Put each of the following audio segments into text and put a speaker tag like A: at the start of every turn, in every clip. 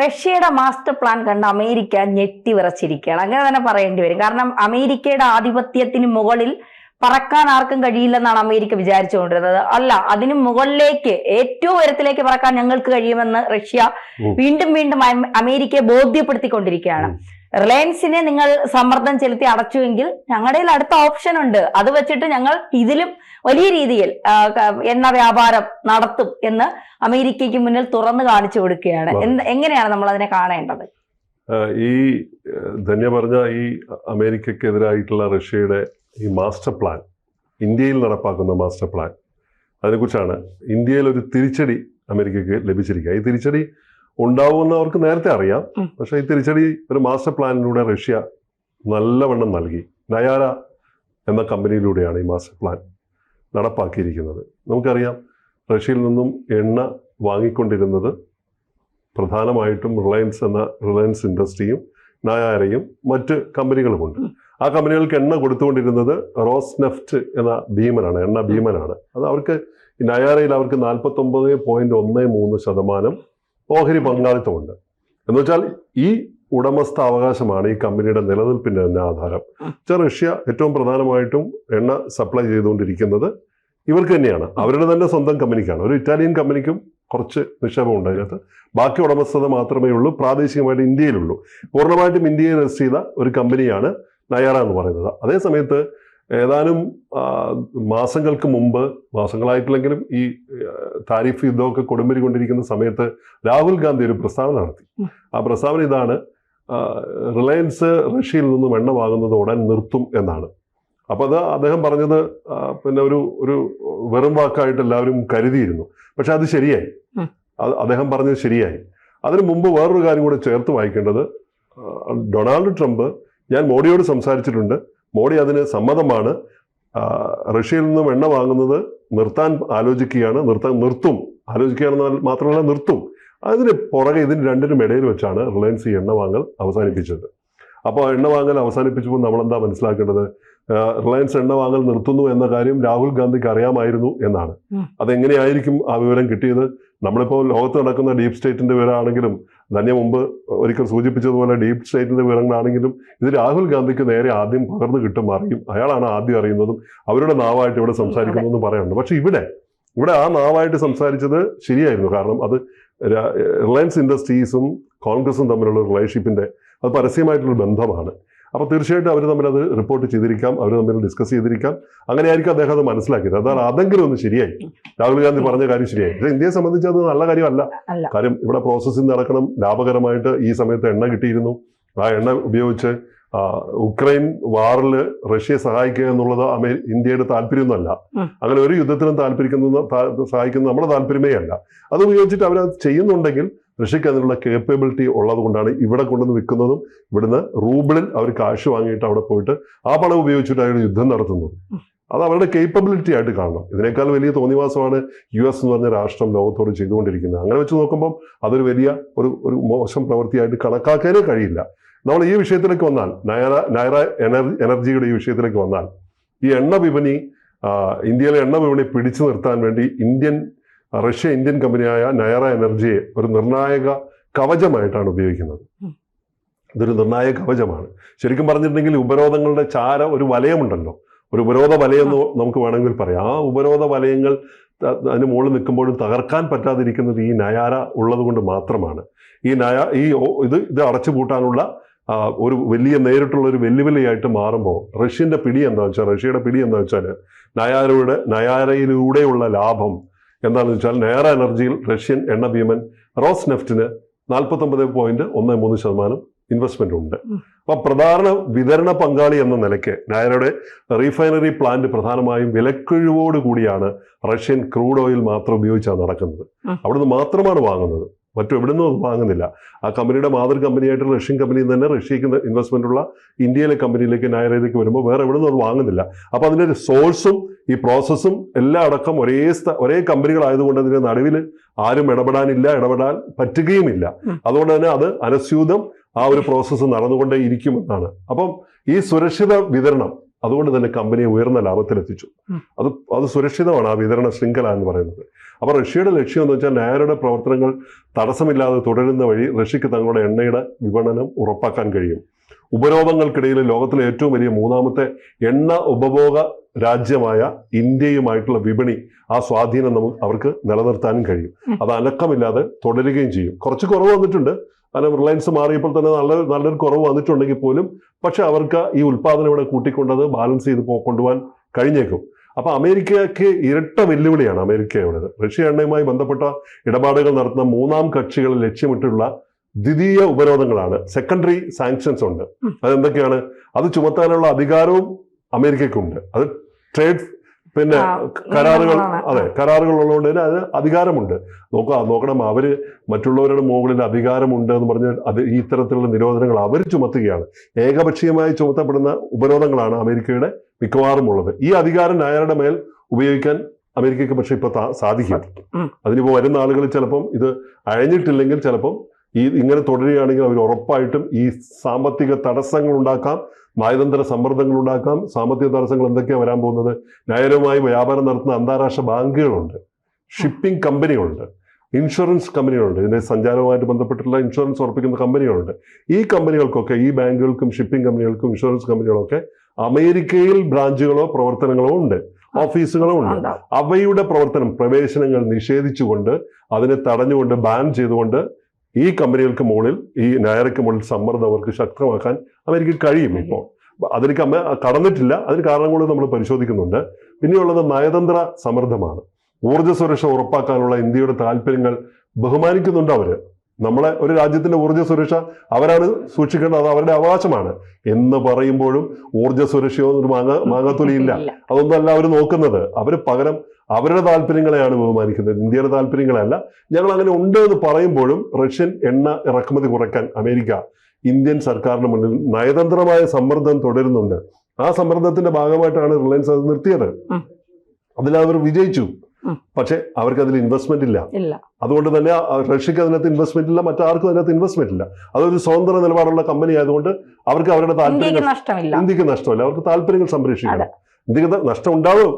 A: റഷ്യയുടെ master plan കണ്ട് America ഞെട്ടി വിറച്ചിരിക്കുകയാണ്. അങ്ങനെ തന്നെ പറയേണ്ടി വരും. കാരണം അമേരിക്കയുടെ ആധിപത്യത്തിന് മുകളിൽ പറക്കാൻ ആർക്കും കഴിയില്ലെന്നാണ് അമേരിക്ക വിചാരിച്ചുകൊണ്ടിരുന്നത്. അല്ല അതിന് മുകളിലേക്ക് ഏറ്റവും ഉയരത്തിലേക്ക് പറക്കാൻ ഞങ്ങൾക്ക് കഴിയുമെന്ന് റഷ്യ വീണ്ടും വീണ്ടും അമ- അമേരിക്കയെ ബോധ്യപ്പെടുത്തിക്കൊണ്ടിരിക്കുകയാണ്. റിലയൻസിനെ നിങ്ങൾ സമ്മർദ്ദം ചെലുത്തി അടച്ചുവെങ്കിൽ ഞങ്ങളുടെ അടുത്ത ഓപ്ഷൻ ഉണ്ട്. അത് വെച്ചിട്ട് ഞങ്ങൾ ഇതിലും വലിയ രീതിയിൽ എണ്ണ വ്യാപാരം നടത്തും എന്ന് അമേരിക്കയ്ക്ക് മുന്നിൽ തുറന്നു കാണിച്ചു കൊടുക്കുകയാണ്. എങ്ങനെയാണ് നമ്മൾ അതിനെ കാണേണ്ടത്?
B: ഈ ധന്യ പറഞ്ഞ ഈ അമേരിക്കക്കെതിരായിട്ടുള്ള റഷ്യയുടെ ഈ മാസ്റ്റർ പ്ലാൻ ഇന്ത്യയിൽ നടപ്പാക്കുന്ന മാസ്റ്റർ പ്ലാൻ അതിനെക്കുറിച്ചാണ് ഇന്ത്യയിൽ ഒരു തിരിച്ചടി അമേരിക്കയ്ക്ക് ലഭിച്ചിരിക്കുക. ഈ തിരിച്ചടി ഉണ്ടാവുമെന്ന് അവർക്ക് നേരത്തെ അറിയാം. പക്ഷേ ഈ തിരിച്ചടി ഒരു മാസ്റ്റർ പ്ലാനിലൂടെ റഷ്യ നല്ലവണ്ണം നൽകി. നയാര എന്ന കമ്പനിയിലൂടെയാണ് ഈ മാസ്റ്റർ പ്ലാൻ നടപ്പാക്കിയിരിക്കുന്നത്. നമുക്കറിയാം റഷ്യയിൽ നിന്നും എണ്ണ വാങ്ങിക്കൊണ്ടിരുന്നത് പ്രധാനമായിട്ടും റിലയൻസ് എന്ന റിലയൻസ് ഇൻഡസ്ട്രിയും നായാരയും മറ്റ് കമ്പനികളുമുണ്ട്. ആ കമ്പനികൾക്ക് എണ്ണ കൊടുത്തുകൊണ്ടിരുന്നത് റോസ് നെഫ്റ്റ് എന്ന ഭീമനാണ് എണ്ണ ഭീമനാണ്. അത് അവർക്ക് നയാരയിൽ അവർക്ക് നാൽപ്പത്തൊമ്പത് പോയിന്റ് ഒന്ന് മൂന്ന് ശതമാനം ഓഹരി പങ്കാളിത്തമുണ്ട്. എന്ന് വെച്ചാൽ ഈ ഉടമസ്ഥ അവകാശമാണ് ഈ കമ്പനിയുടെ നിലനിൽപ്പിന്റെ തന്നെ ആധാരം. വെച്ചാൽ റഷ്യ ഏറ്റവും പ്രധാനമായിട്ടും എണ്ണ സപ്ലൈ ചെയ്തുകൊണ്ടിരിക്കുന്നത് ഇവർക്ക് തന്നെയാണ്. അവരുടെ തന്നെ സ്വന്തം കമ്പനിക്കാണ്. ഒരു ഇറ്റാലിയൻ കമ്പനിക്കും കുറച്ച് നിക്ഷേപമുണ്ട് അതിനകത്ത്. ബാക്കി ഉടമസ്ഥത മാത്രമേ ഉള്ളൂ പ്രാദേശികമായിട്ട് ഇന്ത്യയിലുള്ളൂ. പൂർണമായിട്ടും ഇന്ത്യയിൽ രജിസ്റ്റർ ചെയ്ത ഒരു കമ്പനിയാണ് നയാറ എന്ന് പറയുന്നത്. അതേ സമയത്ത് ഏതാനും മാസങ്ങൾക്ക് മുമ്പ് മാസങ്ങളായിട്ടില്ലെങ്കിലും ഈ താരിഫ് യുദ്ധമൊക്കെ കൊടുമ്പിരി കൊണ്ടിരിക്കുന്ന സമയത്ത് രാഹുൽ ഗാന്ധി ഒരു പ്രസ്താവന നടത്തി. ആ പ്രസ്താവന ഇതാണ് റിലയൻസ് റഷ്യയിൽ നിന്നും എണ്ണ വാങ്ങുന്നത് ഉടൻ നിർത്തും എന്നാണ്. അപ്പോൾ അത് അദ്ദേഹം പറഞ്ഞത് പിന്നെ ഒരു ഒരു വെറും വാക്കായിട്ട് എല്ലാവരും കരുതിയിരുന്നു. പക്ഷെ അത് ശരിയായി. അത് അദ്ദേഹം പറഞ്ഞത് ശരിയായി. അതിനു മുമ്പ് വേറൊരു കാര്യം കൂടെ ചേർത്ത് വായിക്കേണ്ടത് ഡൊണാൾഡ് ട്രംപ് ഞാൻ മോഡിയോട് സംസാരിച്ചിട്ടുണ്ട്. മോഡി അതിന് സമ്മതമാണ്. റഷ്യയിൽ നിന്നും എണ്ണ വാങ്ങുന്നത് നിർത്താൻ ആലോചിക്കുകയാണ്. നിർത്താൻ നിർത്തും. ആലോചിക്കുകയാണെന്ന് മാത്രമല്ല നിർത്തും. അതിന് പുറകെ ഇതിന് രണ്ടിനും ഇടയിൽ വെച്ചാണ് റിലയൻസ് ഈ എണ്ണ വാങ്ങൽ അവസാനിപ്പിച്ചത്. അപ്പോൾ എണ്ണ വാങ്ങൽ അവസാനിപ്പിച്ചപ്പോൾ നമ്മളെന്താ മനസ്സിലാക്കേണ്ടത്? റിലയൻസ് എണ്ണ വാങ്ങൽ നിർത്തുന്നു എന്ന കാര്യം രാഹുൽ ഗാന്ധിക്ക് അറിയാമായിരുന്നു എന്നാണ്. അതെങ്ങനെയായിരിക്കും ആ വിവരം കിട്ടിയത്? നമ്മളിപ്പോൾ ലോകത്ത് നടക്കുന്ന ഡീപ് സ്റ്റേറ്റിന്റെ വിവരമാണെങ്കിലും ധന്യ മുമ്പ് ഒരിക്കൽ സൂചിപ്പിച്ചതുപോലെ ഡീപ് സ്റ്റേറ്റിന്റെ വിവരങ്ങളാണെങ്കിലും ഇത് രാഹുൽ ഗാന്ധിക്ക് നേരെ ആദ്യം പകർന്നു കിട്ടും അറിയും. അയാളാണ് ആദ്യം അറിയുന്നതും അവരുടെ നാവായിട്ട് ഇവിടെ സംസാരിക്കുന്നതെന്ന് പറയുന്നുണ്ട് പക്ഷെ ഇവിടെ ഇവിടെ ആ നാവായിട്ട് സംസാരിച്ചത് ശരിയായിരുന്നു. കാരണം അത് റിലയൻസ് ഇൻഡസ്ട്രീസും കോൺഗ്രസും തമ്മിലുള്ള റിലേഷൻഷിപ്പിന്റെ അത് പരസ്യമായിട്ടുള്ള ബന്ധമാണ്. അപ്പോൾ തീർച്ചയായിട്ടും അവർ തമ്മിൽ അത് റിപ്പോർട്ട് ചെയ്തിരിക്കാം അവർ തമ്മിൽ ഡിസ്കസ് ചെയ്തിരിക്കാം. അങ്ങനെയായിരിക്കും അദ്ദേഹം അത് മനസ്സിലാക്കിയത്. അതാണ് അതെങ്കിലും ഒന്ന് ശരിയായി. രാഹുൽ ഗാന്ധി പറഞ്ഞ കാര്യം ശരിയായി. പക്ഷേ ഇന്ത്യയെ സംബന്ധിച്ച് അത് നല്ല കാര്യമല്ല. കാര്യം ഇവിടെ പ്രോസസ്സിംഗ് നടക്കണം ലാഭകരമായിട്ട് ഈ സമയത്ത് എണ്ണ കിട്ടിയിരുന്നു. ആ എണ്ണ ഉപയോഗിച്ച് ഉക്രൈൻ വാറിൽ റഷ്യയെ സഹായിക്കുക എന്നുള്ളത് അമേ ഇന്ത്യയുടെ താല്പര്യമൊന്നുമല്ല. അങ്ങനെ ഒരു യുദ്ധത്തിനും താല്പര്യക്കുന്ന സഹായിക്കുന്ന നമ്മുടെ താല്പര്യമേ അല്ല. അത് ഉപയോഗിച്ചിട്ട് അവരത് ചെയ്യുന്നുണ്ടെങ്കിൽ റഷ്യക്ക് അതിനുള്ള കേപ്പബിലിറ്റി ഉള്ളത് കൊണ്ടാണ് ഇവിടെ കൊണ്ടുവന്ന് വിൽക്കുന്നതും ഇവിടുന്ന് റൂബിളിൽ അവർ കാശ് വാങ്ങിയിട്ട് അവിടെ പോയിട്ട് ആ പണം ഉപയോഗിച്ചിട്ട് അവർ യുദ്ധം നടത്തുന്നത് അത് അവരുടെ കേപ്പബിലിറ്റി ആയിട്ട് കാണണം. ഇതിനേക്കാൾ വലിയ തോന്നിവാസമാണ് യു എസ് എന്ന് പറഞ്ഞ രാഷ്ട്രം ലോകത്തോട് ചെയ്തുകൊണ്ടിരിക്കുന്നത്. അങ്ങനെ വെച്ച് നോക്കുമ്പോൾ അതൊരു വലിയ ഒരു ഒരു മോശം പ്രവൃത്തിയായിട്ട് കണക്കാക്കാനേ കഴിയില്ല. നമ്മൾ ഈ വിഷയത്തിലേക്ക് വന്നാൽ നയറ നയറ എനർജി എനർജിയുടെ ഈ വിഷയത്തിലേക്ക് വന്നാൽ ഈ എണ്ണ വിപണി ഇന്ത്യയിലെ എണ്ണ വിപണി പിടിച്ചു നിർത്താൻ വേണ്ടി ഇന്ത്യൻ റഷ്യ ഇന്ത്യൻ കമ്പനിയായ നയറ എനർജിയെ ഒരു നിർണായക കവചമായിട്ടാണ് ഉപയോഗിക്കുന്നത്. ഇതൊരു നിർണായക കവചമാണ്. ശരിക്കും പറഞ്ഞിട്ടുണ്ടെങ്കിൽ ഉപരോധങ്ങളുടെ ചാര ഒരു വലയമുണ്ടല്ലോ. ഒരു ഉപരോധ വലയം എന്ന് നമുക്ക് വേണമെങ്കിൽ പറയാം. ആ ഉപരോധ വലയങ്ങൾ അതിന് മുകളിൽ നിൽക്കുമ്പോഴും തകർക്കാൻ പറ്റാതിരിക്കുന്നത് ഈ നയാര ഉള്ളതുകൊണ്ട് മാത്രമാണ്. ഈ നയ ഈ ഇത് ഇത് അടച്ചു പൂട്ടാനുള്ള ഒരു വലിയ നേരിട്ടുള്ള ഒരു വെല്ലുവിളിയായിട്ട് മാറുമ്പോൾ റഷ്യന്റെ പിടി എന്താ വെച്ചാൽ റഷ്യയുടെ പിടി എന്താ വെച്ചാൽ നയാരയുടെ നയാരയിലൂടെയുള്ള ലാഭം എന്താണെന്ന് വെച്ചാൽ നേറ എനർജിയിൽ റഷ്യൻ എണ്ണ ഭീമൻ റോസ് നെഫ്റ്റിന് നാൽപ്പത്തൊമ്പത് പോയിന്റ് ഒന്ന് മൂന്ന് ശതമാനം ഇൻവെസ്റ്റ്മെന്റ് ഉണ്ട്. അപ്പൊ പ്രധാന വിതരണ പങ്കാളി എന്ന നിലയ്ക്ക് നായരുടെ റീഫൈനറി പ്ലാന്റ് പ്രധാനമായും വിലക്കിഴിവോട് കൂടിയാണ് റഷ്യൻ ക്രൂഡ് ഓയിൽ മാത്രം ഉപയോഗിച്ചാണ് നടക്കുന്നത്. അവിടുന്ന് മാത്രമാണ് വാങ്ങുന്നത് മറ്റു എവിടുന്നും അത് വാങ്ങുന്നില്ല. ആ കമ്പനിയുടെ മാതൃ കമ്പനിയായിട്ട് റഷ്യൻ കമ്പനിയിൽ തന്നെ റഷ്യക്ക് ഇൻവെസ്റ്റ്മെന്റ് ഉള്ള ഇന്ത്യയിലെ കമ്പനിയിലേക്ക് നയറയിലേക്ക് വരുമ്പോൾ വേറെ എവിടെ നിന്നും അത് വാങ്ങുന്നില്ല. അപ്പോൾ അതിന്റെ ഒരു സോഴ്സും ഈ പ്രോസസ്സും എല്ലാം അടക്കം ഒരേ ഒരേ കമ്പനികളായതുകൊണ്ട് അതിന്റെ നടുവിൽ ആരും ഇടപെടാനില്ല ഇടപെടാൻ പറ്റുകയുമില്ല. അതുകൊണ്ട് തന്നെ അത് അനസ്യൂതം ആ ഒരു പ്രോസസ്സ് നടന്നുകൊണ്ടേ ഇരിക്കുമെന്നാണ്. അപ്പം ഈ സുരക്ഷിത വിതരണം അതുകൊണ്ട് തന്നെ കമ്പനിയെ ഉയർന്ന ലാഭത്തിലെത്തിച്ചു. അത് അത് സുരക്ഷിതമാണ് ആ വിതരണ ശൃംഖല എന്ന് പറയുന്നത്. അപ്പോൾ റഷ്യയുടെ ലക്ഷ്യം എന്ന് വെച്ചാൽ നായരുടെ പ്രവർത്തനങ്ങൾ തടസ്സമില്ലാതെ തുടരുന്ന വഴി റഷ്യക്ക് തങ്ങളുടെ എണ്ണയുടെ വിപണനം ഉറപ്പാക്കാൻ കഴിയും. ഉപരോധങ്ങൾക്കിടയിൽ ലോകത്തിലെ ഏറ്റവും വലിയ മൂന്നാമത്തെ എണ്ണ ഉപഭോഗ രാജ്യമായ ഇന്ത്യയുമായിട്ടുള്ള വിപണി ആ സ്വാധീനം നമുക്ക് അവർക്ക് നിലനിർത്താനും കഴിയും. അത് അനക്കമില്ലാതെ തുടരുകയും ചെയ്യും. കുറച്ച് കുറവ് വന്നിട്ടുണ്ട്. കാരണം റിലയൻസ് മാറിയപ്പോൾ തന്നെ നല്ല നല്ലൊരു കുറവ് വന്നിട്ടുണ്ടെങ്കിൽ പോലും പക്ഷെ അവർക്ക് ഈ ഉൽപ്പാദനം ഇവിടെ കൂട്ടിക്കൊണ്ടത് ബാലൻസ് ചെയ്ത് കൊണ്ടുപോകാൻ കഴിഞ്ഞേക്കും. അപ്പൊ അമേരിക്കയ്ക്ക് ഇരട്ട വെല്ലുവിളിയാണ് അമേരിക്കയുടേത്. റഷ്യ എണ്ണയുമായി ബന്ധപ്പെട്ട ഇടപാടുകൾ നടത്തുന്ന മൂന്നാം കക്ഷികൾ ലക്ഷ്യമിട്ടുള്ള ദ്വിതീയ ഉപരോധങ്ങളാണ്. സെക്കൻഡറി സാങ്ഷൻസ് ഉണ്ട്. അതെന്തൊക്കെയാണ്? അത് ചുമത്താനുള്ള അധികാരവും അമേരിക്കയ്ക്കുണ്ട്. അത് ട്രേഡ് പിന്നെ കരാറുകൾ അതെ കരാറുകൾ ഉള്ളതുകൊണ്ട് തന്നെ അത് അധികാരമുണ്ട്. നോക്കുക നോക്കണം അവർ മറ്റുള്ളവരുടെ മുകളിൽ അധികാരമുണ്ട് എന്ന് പറഞ്ഞ് അത് ഈ ഇത്തരത്തിലുള്ള നിരോധനങ്ങൾ അവർ ചുമത്തുകയാണ്. ഏകപക്ഷീയമായി ചുമത്തപ്പെടുന്ന ഉപരോധങ്ങളാണ് അമേരിക്കയുടെ മിക്കവാറും ഉള്ളത് ഈ അധികാരം നായരുടെ മേൽ ഉപയോഗിക്കാൻ അമേരിക്കയ്ക്ക് പക്ഷെ ഇപ്പൊ സാധിക്കും. അതിനിപ്പോ വരുന്ന ആളുകൾ ചിലപ്പം ഇത് അഴഞ്ഞിട്ടില്ലെങ്കിൽ ചിലപ്പം ഈ ഇങ്ങനെ തുടരുകയാണെങ്കിൽ അവർ ഉറപ്പായിട്ടും ഈ സാമ്പത്തിക തടസ്സങ്ങൾ ഉണ്ടാക്കാം. നയതന്ത്ര സമ്മർദ്ദങ്ങൾ ഉണ്ടാക്കാം സാമ്പത്തിക തടസ്സങ്ങൾ എന്തൊക്കെയാണ് വരാൻ പോകുന്നത്? ന്യായപരമായി വ്യാപാരം നടത്തുന്ന അന്താരാഷ്ട്ര ബാങ്കുകളുണ്ട്. ഷിപ്പിംഗ് കമ്പനികളുണ്ട്. ഇൻഷുറൻസ് കമ്പനികളുണ്ട്. ഇതിന്റെ സഞ്ചാരവുമായിട്ട് ബന്ധപ്പെട്ടിട്ടുള്ള ഇൻഷുറൻസ് ഉറപ്പിക്കുന്ന കമ്പനികളുണ്ട്. ഈ കമ്പനികൾക്കൊക്കെ ഈ ബാങ്കുകൾക്കും ഷിപ്പിംഗ് കമ്പനികൾക്കും ഇൻഷുറൻസ് കമ്പനികളൊക്കെ അമേരിക്കയിൽ ബ്രാഞ്ചുകളോ പ്രവർത്തനങ്ങളോ ഉണ്ട്. ഓഫീസുകളോ ഉണ്ട്? അവയുടെ പ്രവർത്തനം പ്രവേശനങ്ങൾ നിഷേധിച്ചുകൊണ്ട് അതിനെ തടഞ്ഞുകൊണ്ട് ബാൻ ചെയ്തുകൊണ്ട് ഈ കമ്പനികൾക്ക് മുകളിൽ ഈ നായർക്ക് മുകളിൽ സമ്മർദ്ദം അവർക്ക് ശക്തമാക്കാൻ അവർക്ക് കഴിയും ഇപ്പോൾ. അതിന് കടന്നിട്ടില്ല. അതിന് കാരണങ്ങൾ നമ്മൾ പരിശോധിക്കുന്നുണ്ട്. പിന്നെയുള്ളത് നയതന്ത്ര സമ്മർദ്ദമാണ്. ഊർജ സുരക്ഷ ഉറപ്പാക്കാനുള്ള ഇന്ത്യയുടെ താല്പര്യങ്ങൾ ബഹുമാനിക്കുന്നുണ്ട് അവർ. നമ്മളെ ഒരു രാജ്യത്തിന്റെ ഊർജ സുരക്ഷ അവരാണ് സൂക്ഷിക്കേണ്ടത് അത് അവരുടെ അവകാശമാണ്. എന്ന് പറയുമ്പോഴും ഊർജ സുരക്ഷയോ ഒരു മാങ്ങ മാങ്ങാത്തൊലിയില്ല.
A: ഇല്ല.
B: അതൊന്നും അല്ല അവർ നോക്കുന്നത്. അവർ പകരം അവരുടെ താല്പര്യങ്ങളെയാണ് ബഹുമാനിക്കുന്നത്. ഇന്ത്യയുടെ താല്പര്യങ്ങളല്ല. ഞങ്ങൾ അങ്ങനെ ഉണ്ട് എന്ന് പറയുമ്പോഴും റഷ്യൻ എണ്ണ ഇറക്കുമതി കുറയ്ക്കാൻ അമേരിക്ക ഇന്ത്യൻ സർക്കാരിന് മുന്നിൽ നയതന്ത്രമായ സമ്മർദ്ദം തുടരുന്നുണ്ട്. ആ സമ്മർദ്ദത്തിന്റെ ഭാഗമായിട്ടാണ് റിലയൻസ് അത് നിർത്തിയത്. അതിൽ അവർ വിജയിച്ചു. പക്ഷെ അവർക്ക് അതിൽ ഇൻവെസ്റ്റ്മെന്റ് ഇല്ല. അതുകൊണ്ട് തന്നെ റഷ്യക്ക് അതിനകത്ത് ഇൻവെസ്റ്റ്മെന്റ് ഇല്ല മറ്റാർക്കും അതിനകത്ത് ഇൻവെസ്റ്റ്മെന്റ് ഇല്ല. അതൊരു സ്വതന്ത്ര നിലപാടുള്ള കമ്പനി ആയതുകൊണ്ട് അവർക്ക് അവരുടെ താല്പര്യങ്ങൾ ഇന്ത്യയ്ക്ക് നഷ്ടമല്ല. അവർക്ക് താല്പര്യങ്ങൾ സംരക്ഷിക്കണം. ഇന്ത്യയ്ക്ക് നഷ്ടം ഉണ്ടാവും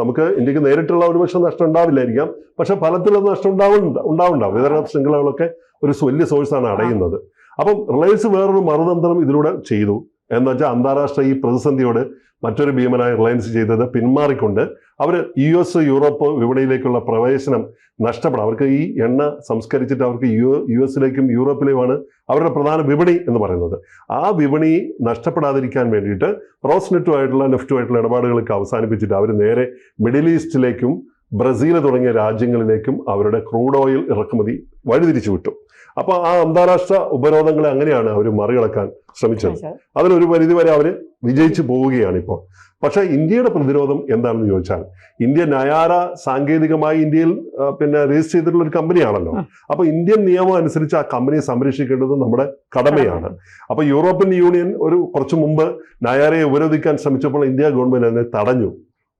B: നമുക്ക് ഇന്ത്യയ്ക്ക് നേരിട്ടുള്ള ഒരു പക്ഷേ നഷ്ടം ഉണ്ടാവില്ലായിരിക്കാം പക്ഷെ ഫലത്തിലത് നഷ്ടം ഉണ്ടാവും ഉണ്ടാവുണ്ടാവും വിതരണ ശൃംഖലകളൊക്കെ ഒരു വലിയ സോഴ്സാണ് അടയുന്നത്. അപ്പം റിലയൻസ് വേറൊരു മറുതന്ത്രം ഇതിലൂടെ ചെയ്തു. എന്ന് വെച്ചാൽ അന്താരാഷ്ട്ര ഈ പ്രതിസന്ധിയോട് മറ്റൊരു ഭീമനായ റിലയൻസ് ചെയ്തത് പിന്മാറിക്കൊണ്ട് അവർ യു എസ് യൂറോപ്പ് വിപണിയിലേക്കുള്ള പ്രവേശനം നഷ്ടപ്പെടാം. അവർക്ക് ഈ എണ്ണ സംസ്കരിച്ചിട്ട് അവർക്ക് യു യു എസിലേക്കും യൂറോപ്പിലേക്കുമാണ് അവരുടെ പ്രധാന വിപണി എന്ന് പറയുന്നത്. ആ വിപണി നഷ്ടപ്പെടാതിരിക്കാൻ വേണ്ടിയിട്ട് റോസ്നെറ്റുമായിട്ടുള്ള നെഫ്റ്റുമായിട്ടുള്ള ഇടപാടുകളൊക്കെ അവസാനിപ്പിച്ചിട്ട് അവർ നേരെ മിഡിൽ ഈസ്റ്റിലേക്കും ബ്രസീൽ തുടങ്ങിയ രാജ്യങ്ങളിലേക്കും അവരുടെ ക്രൂഡ് ഓയിൽ ഇറക്കുമതി വഴിതിരിച്ചു വിട്ടു അപ്പോൾ ആ അന്താരാഷ്ട്ര ഉപരോധങ്ങളെ അങ്ങനെയാണ് അവർ മറികടക്കാൻ ശ്രമിച്ചത്. അതിലൊരു പരിധി വരെ അവർ വിജയിച്ചു പോവുകയാണ് ഇപ്പോൾ. പക്ഷേ ഇന്ത്യയുടെ പ്രതിരോധം എന്താണെന്ന് ചോദിച്ചാൽ ഇന്ത്യ നയാര സാങ്കേതികമായി ഇന്ത്യയിൽ പിന്നെ രജിസ്റ്റർ ചെയ്തിട്ടുള്ള ഒരു കമ്പനിയാണല്ലോ.
A: അപ്പോൾ
B: അപ്പൊ ഇന്ത്യൻ നിയമം അനുസരിച്ച് ആ കമ്പനിയെ സംരക്ഷിക്കേണ്ടത് നമ്മുടെ കടമയാണ്. അപ്പോൾ യൂറോപ്യൻ യൂണിയൻ ഒരു കുറച്ചു മുമ്പ് നയാരയെ ഉപരോധിക്കാൻ ശ്രമിച്ചപ്പോൾ ഇന്ത്യ ഗവൺമെന്റ് അതിനെ തടഞ്ഞു.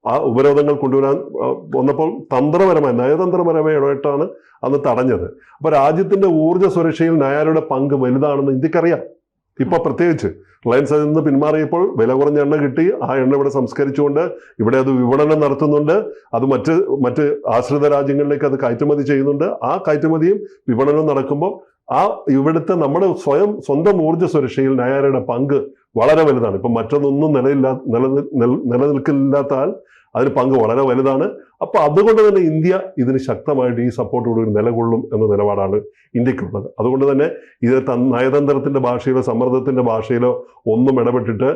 B: ആ ഉപരോധങ്ങൾ കൊണ്ടുവരാൻ വന്നപ്പോൾ തന്ത്രപരമായി നയതന്ത്രപരമായ ഇടപെട്ടാണ് അന്ന് തടഞ്ഞത്. അപ്പോൾ രാജ്യത്തിന്റെ ഊർജ സുരക്ഷയിൽ നയാരയുടെ പങ്ക് വലുതാണെന്ന് ഇന്ത്യക്കറിയാം. ഇപ്പൊ പ്രത്യേകിച്ച് റിലയൻസ് അതിൽ നിന്ന് പിന്മാറിയപ്പോൾ വില കുറഞ്ഞ എണ്ണ കിട്ടി. ആ എണ്ണ ഇവിടെ സംസ്കരിച്ചുകൊണ്ട് ഇവിടെ അത് വിപണനം നടത്തുന്നുണ്ട്. അത് മറ്റ് മറ്റ് ആശ്രിത രാജ്യങ്ങളിലേക്ക് അത് കയറ്റുമതി ചെയ്യുന്നുണ്ട്. ആ കയറ്റുമതിയും വിപണനവും നടക്കുമ്പോൾ ആ ഇവിടുത്തെ നമ്മുടെ സ്വയം സ്വന്തം ഊർജ സുരക്ഷയിൽ നയാരയുടെ പങ്ക് വളരെ വലുതാണ്. ഇപ്പം മറ്റൊന്നൊന്നും നിലയില്ലാ നില നിലനിൽക്കില്ലാത്താൽ അതിന് പങ്ക് വളരെ വലുതാണ്. അപ്പോൾ അതുകൊണ്ട് തന്നെ ഇന്ത്യ ഇതിന് ശക്തമായിട്ട് ഈ സപ്പോർട്ടോട് നിലകൊള്ളും എന്ന നിലപാടാണ് ഇന്ത്യക്കുള്ളത്. അതുകൊണ്ട് തന്നെ ഇത് നയതന്ത്രത്തിന്റെ ഭാഷയിലോ സമ്മർദ്ദത്തിന്റെ ഭാഷയിലോ ഒന്നും ഇടപെട്ടിട്ട്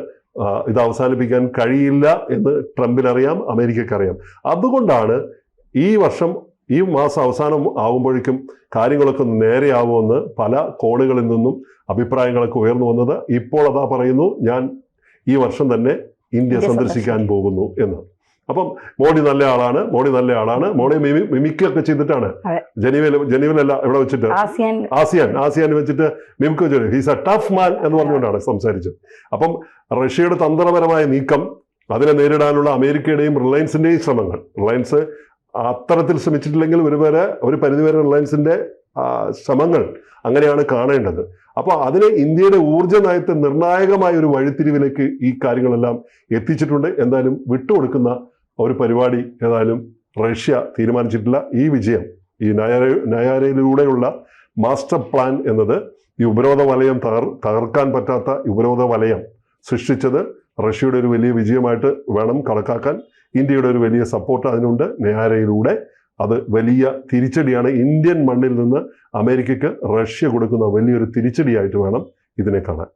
B: ഇത് അവസാനിപ്പിക്കാൻ കഴിയില്ല എന്ന് ട്രംപിനറിയാം അമേരിക്കക്കറിയാം. അതുകൊണ്ടാണ് ഈ വർഷം ഈ മാസം അവസാനം ആകുമ്പോഴേക്കും കാര്യങ്ങളൊക്കെ നേരെയാവുമെന്ന് പല കോണുകളിൽ നിന്നും അഭിപ്രായങ്ങളൊക്കെ ഉയർന്നു വന്നത്. ഇപ്പോൾ അതാ പറയുന്നു ഞാൻ ഈ വർഷം തന്നെ ഇന്ത്യ
A: ഇന്ത്യ
B: സന്ദർശിക്കാൻ പോകുന്നു എന്ന്. അപ്പം മോഡി നല്ല ആളാണ് മോഡി നല്ല ആളാണ്. മോഡി മിമി മിമിക്കൊക്കെ ചെയ്തിട്ടാണ്. ജനീവയിൽ ജനീവയിലല്ല ഇവിടെ വെച്ചിട്ട്.
A: ആസിയാൻ.
B: ആസിയാൻ ആസിയാൻ വെച്ചിട്ട് മിമിക്ക് വെച്ചിട്ട് ഹീസ് എ ടഫ് മാൻ എന്ന് പറഞ്ഞുകൊണ്ടാണ് സംസാരിച്ചത്. അപ്പം റഷ്യയുടെ തന്ത്രപരമായ നീക്കം അതിനെ നേരിടാനുള്ള അമേരിക്കയുടെയും റിലയൻസിന്റെയും ശ്രമങ്ങൾ. റിലയൻസ് അത്തരത്തിൽ ശ്രമിച്ചിട്ടില്ലെങ്കിൽ ഒരു വരെ ഒരു പരിധിവരെ റിലയൻസിന്റെ ശ്രമങ്ങൾ അങ്ങനെയാണ് കാണേണ്ടത്. അപ്പോൾ അതിന് ഇന്ത്യയുടെ ഊർജ നയത്തെ നിർണായകമായ ഒരു വഴിത്തിരിവിലേക്ക് ഈ കാര്യങ്ങളെല്ലാം എത്തിച്ചിട്ടുണ്ട്. എന്തായാലും വിട്ടുകൊടുക്കുന്ന ഒരു പരിപാടി ഏതായാലും റഷ്യ തീരുമാനിച്ചിട്ടില്ല. ഈ വിജയം ഈ നയാര നയാരയിലൂടെയുള്ള മാസ്റ്റർ പ്ലാൻ എന്നത് ഈ ഉപരോധ വലയം തകർ തകർക്കാൻ പറ്റാത്ത ഉപരോധ വലയം സൃഷ്ടിച്ചത് റഷ്യയുടെ ഒരു വലിയ വിജയമായിട്ട് വേണം കണക്കാക്കാൻ. ഇന്ത്യയുടെ ഒരു വലിയ സപ്പോർട്ട് അതിനുണ്ട്. നയാരയിലൂടെ അത് വലിയ തിരിച്ചടിയാണ്. ഇന്ത്യൻ മണ്ണിൽ നിന്ന് അമേരിക്കയ്ക്ക് റഷ്യ കൊടുക്കുന്ന വലിയൊരു തിരിച്ചടിയായിട്ട് വേണം ഇതിനെ കാണാൻ.